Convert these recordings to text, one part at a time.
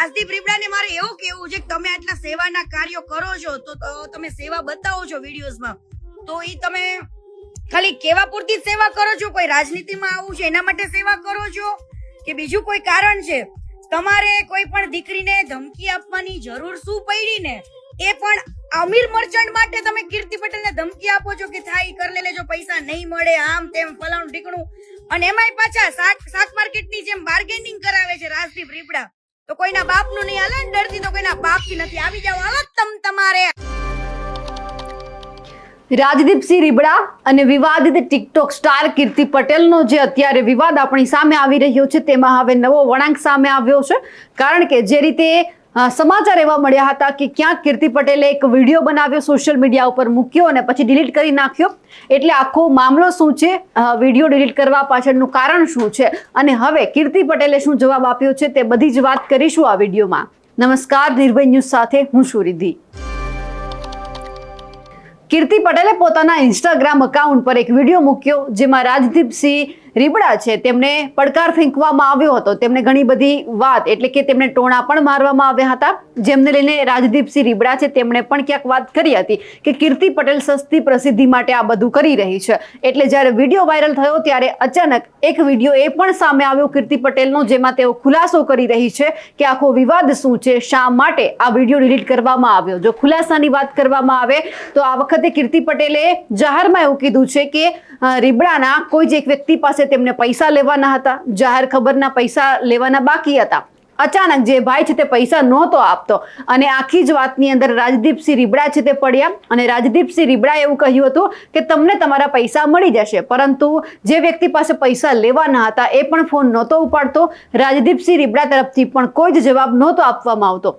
રાજદીપ રીબડાને મારે એવું કેવું છે કે તમે આટલા સેવાના કાર્યો કરો છો, તો તમે સેવા બતાવો છો વિડીયોઝમાં. તો એ તમે ખાલી કેવા પૂરતી સેવા કરો છો? કોઈ રાજનીતિમાં આવું છે, એના માટે સેવા કરો છો? કે બીજું કોઈ કારણ છે? તમારે કોઈ પણ દીકરીને ધમકી આપવાની જરૂર શું પડી ને? એ પણ અમીર મર્ચન્ટ માટે તમે કીર્તિ પટેલને ધમકી આપો છો કે થાય કરી લેજો પૈસા નહીં મળે, આમ તેમ ફલાણું ઢીકણું. અને એમાંય પાછા શાક શાક માર્કેટની જેમ બાર્ગેનિંગ કરાવે છે રાજદીપ રીપડા તો કોઈના બાપનું નહીં હાલે ડરતી તો કોઈના બાપથી નથી. આવી જાવ હાલો તમ તમારે. રાજદીપસિંહ રીબડા અને વિવાદિત ટિકટોક સ્ટાર કીર્તિ પટેલનો જે અત્યારે વિવાદ આપણી સામે આવી રહ્યો છે, તેમાં હવે નવો વળાંક સામે આવ્યો છે. કારણ કે જે રીતે સમાચાર એવા મળ્યા હતા કે ક્યાંક કીર્તિ પટેલે એક વીડિયો બનાવ્યો સોશિયલ મીડિયા ઉપર મૂક્યો અને પછી ડિલીટ કરી નાખ્યો. એટલે આખો મામલો શું છે? વીડિયો ડિલીટ કરવા પાછળનું કારણ શું છે? અને હવે કીર્તિ પટેલે શું જવાબ આપ્યો છે તે બધી જ વાત કરીશું આ વિડીયોમાં. નમસ્કાર, નિર્ભય ન્યૂઝ સાથે હું સુરિધિ કીર્તિ પટેલે પોતાના ઇન્સ્ટાગ્રામ અકાઉન્ટ પર એક વીડિયો મૂક્યો, જેમાં રાજદીપસિંહ રીબડા છે, તેમને પડકાર ફેંકવામાં આવ્યો હતો. તેમને ઘણી બધી વાત, એટલે કે તેમને ટોણા પણ મારવામાં આવ્યા હતા. જેમને લઈને રાજદીપસિંહ રીબડા છે, તેમણે પણ ક્યાંક વાત કરી હતી કે કીર્તિ પટેલ સસ્તી પ્રસિદ્ધિ માટે આ બધું કરી રહી છે. એટલે જ્યારે વીડિયો વાયરલ થયો, ત્યારે અચાનક એક વીડિયો એ પણ સામે આવ્યો કીર્તિ પટેલનો, જેમાં તેઓ ખુલાસો કરી રહી છે કે આખો વિવાદ શું છે, શા માટે આ વીડિયો ડિલીટ કરવામાં આવ્યો. જો ખુલાસાની વાત કરવામાં આવે, તો આ વખતે કીર્તિ પટેલે જાહેરમાં એવું કીધું છે કે રીબડાના કોઈ જ એક વ્યક્તિ પાસે તેમને પૈસા લેવાના હતા. જાહેર ખબરના પૈસા લેવાના બાકી હતા. અચાનક જે ભાઈ છે તે પૈસા નહોતો આપતો. અને આખી જ વાતની અંદર રાજદીપસિંહ રીબડા છે તે પડ્યા. અને રાજદીપસિંહ રીબડાએ એવું કહ્યું હતું કે તમને તમારા પૈસા મળી જશે. પરંતુ જે વ્યક્તિ પાસે પૈસા લેવાના હતા એ પણ ફોન નહોતો ઉપાડતો. રાજદીપસિંહ રીબડા તરફથી પણ કોઈ જ જવાબ નહોતો આપવામાં આવતો.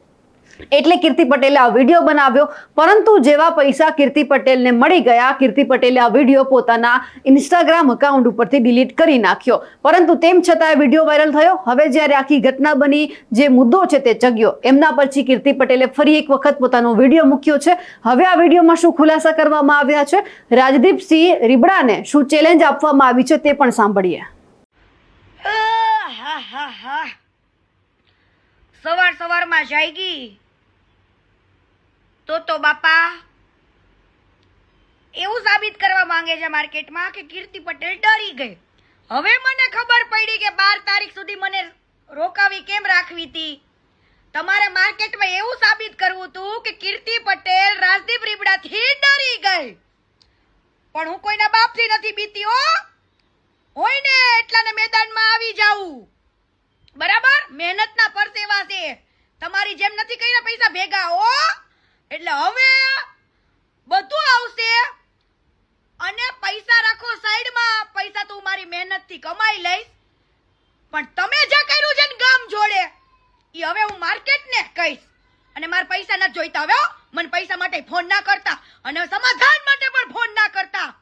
એટલે કીર્તિ પટેલે આ વીડિયો બનાવ્યો. પરંતુ જેવા પૈસા કીર્તિ પટેલને મળી ગયા, કીર્તિ પટેલે આ વીડિયો પોતાના ઇન્સ્ટાગ્રામ અકાઉન્ટ ઉપરથી ડિલીટ કરી નાખ્યો. પરંતુ તેમ છતાં વીડિયો વાયરલ થયો. હવે જ્યારે આખી ઘટના બની, જે મુદ્દો છે તે ચગ્યો એમના પછી કીર્તિ પટેલે ફરી એક વખત પોતાનો વીડિયો મૂક્યો છે. હવે આ વિડીયોમાં શું ખુલાસા કરવામાં આવ્યા છે? રાજદીપસિંહ રીબડાને શું ચેલેન્જ આપવામાં આવી છે તે પણ સાંભળીએ આહ, હા હા હા સવાર સવારમાં જાગી, તો તો બાપા, એવું સાબિત કરવા માંગે છે માર્કેટમાં કે કીર્તિ પટેલ ડરી ગઈ. હવે મને ખબર પડી કે બાર તારીખ સુધી મને રોકાવી કેમ રાખવી હતી તમારે માર્કેટમાં એવું સાબિત કરવું હતું કે કીર્તિ પટેલ રાજદીપ રીબડાથી ડરી ગઈ. પણ હું કોઈના બાપથી નથી બીતી હો. હોય ને, એટલાને મેદાનમાં આવી જાવું બરાબર? મહેનતના પરસેવા છે તમારી જેમ નથી કર્યા પૈસા ભેગા ઓ એટલે હવે બધું આવશે. અને પૈસા રાખો સાઈડમાં. પૈસા તું મારી મહેનતથી કમાઈ લઈશ. પણ તમે જે કર્યું છે ને ગામ જોડે એ હવે હું માર્કેટને કહીશ. અને મારા પૈસા નથી જોઈતા, હવે મને પૈસા માટે ફોન ના કરતા. અને સમાધાન માટે પણ ફોન ના કરતા.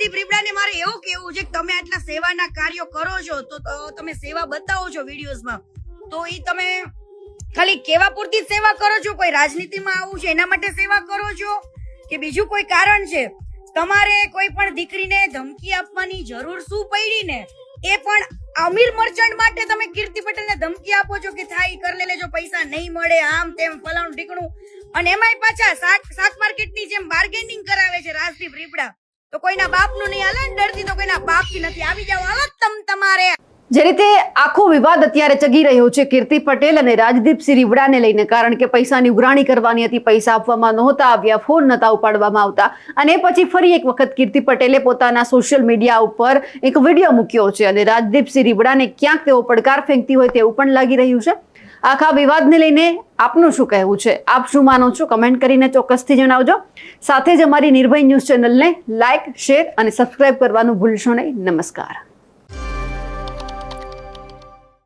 રાજદીપ રીબડાને મારે એવું કેવું છે કે તમે આટલા સેવાના કાર્યો કરો છો, તો તમે સેવા બતાવો છો વિડીયોઝમાં. તો એ તમે ખાલી કેવા પૂરતી સેવા કરો છો? કોઈ રાજનીતિમાં આવું છે, એના માટે સેવા કરો છો? કે બીજું કોઈ કારણ છે? તમારે કોઈ પણ દીકરીને ધમકી આપવાની જરૂર શું પડી ને? એ પણ અમીર મર્ચન્ટ માટે તમે કીર્તિ પટેલને ધમકી આપો છો કે થાય કરી લેજો, પૈસા નહીં મળે, આમ તેમ, ફલાણું ઢીકણું. અને એમાંય પાછા શાક શાક માર્કેટની જેમ બાર્ગેનિંગ કરાવે છે રાજદીપ રીપડા તો કોઈના બાપનું નહીં હાલે ડરતી તો કોઈના બાપથી નથી. આવી જાવ હાલો તમ તમારે. જે રીતે આખો વિવાદ અત્યારે ચગી રહ્યો છે, કીર્તિ પટેલ અને રાજદીપસિંહ રીવડાને લઈને, કારણ કે પૈસાની ઉઘરાણી કરવાની હતી, પૈસા આપવામાં નહોતા આવ્યા, ફોન નહોતા ઉપાડવામાં આવતા. અને પછી ફરી એક વખત કીર્તિ પટેલે પોતાના સોશિયલ મીડિયા ઉપર એક વીડિયો મૂક્યો છે અને રાજદીપસિંહ રીવડાને ક્યાંક તેઓ પડકાર ફેંકતી હોય તેવું પણ લાગી રહ્યું છે. આખા વિવાદને લઈને આપનું શું કહેવું છે? આપ શું માનો છો? કમેન્ટ કરીને ચોક્કસથી જણાવજો. સાથે જ અમારી નિર્ભય ન્યૂઝ ચેનલને લાઇક શેર અને સબસ્ક્રાઇબ કરવાનું ભૂલશો નહીં. નમસ્કાર.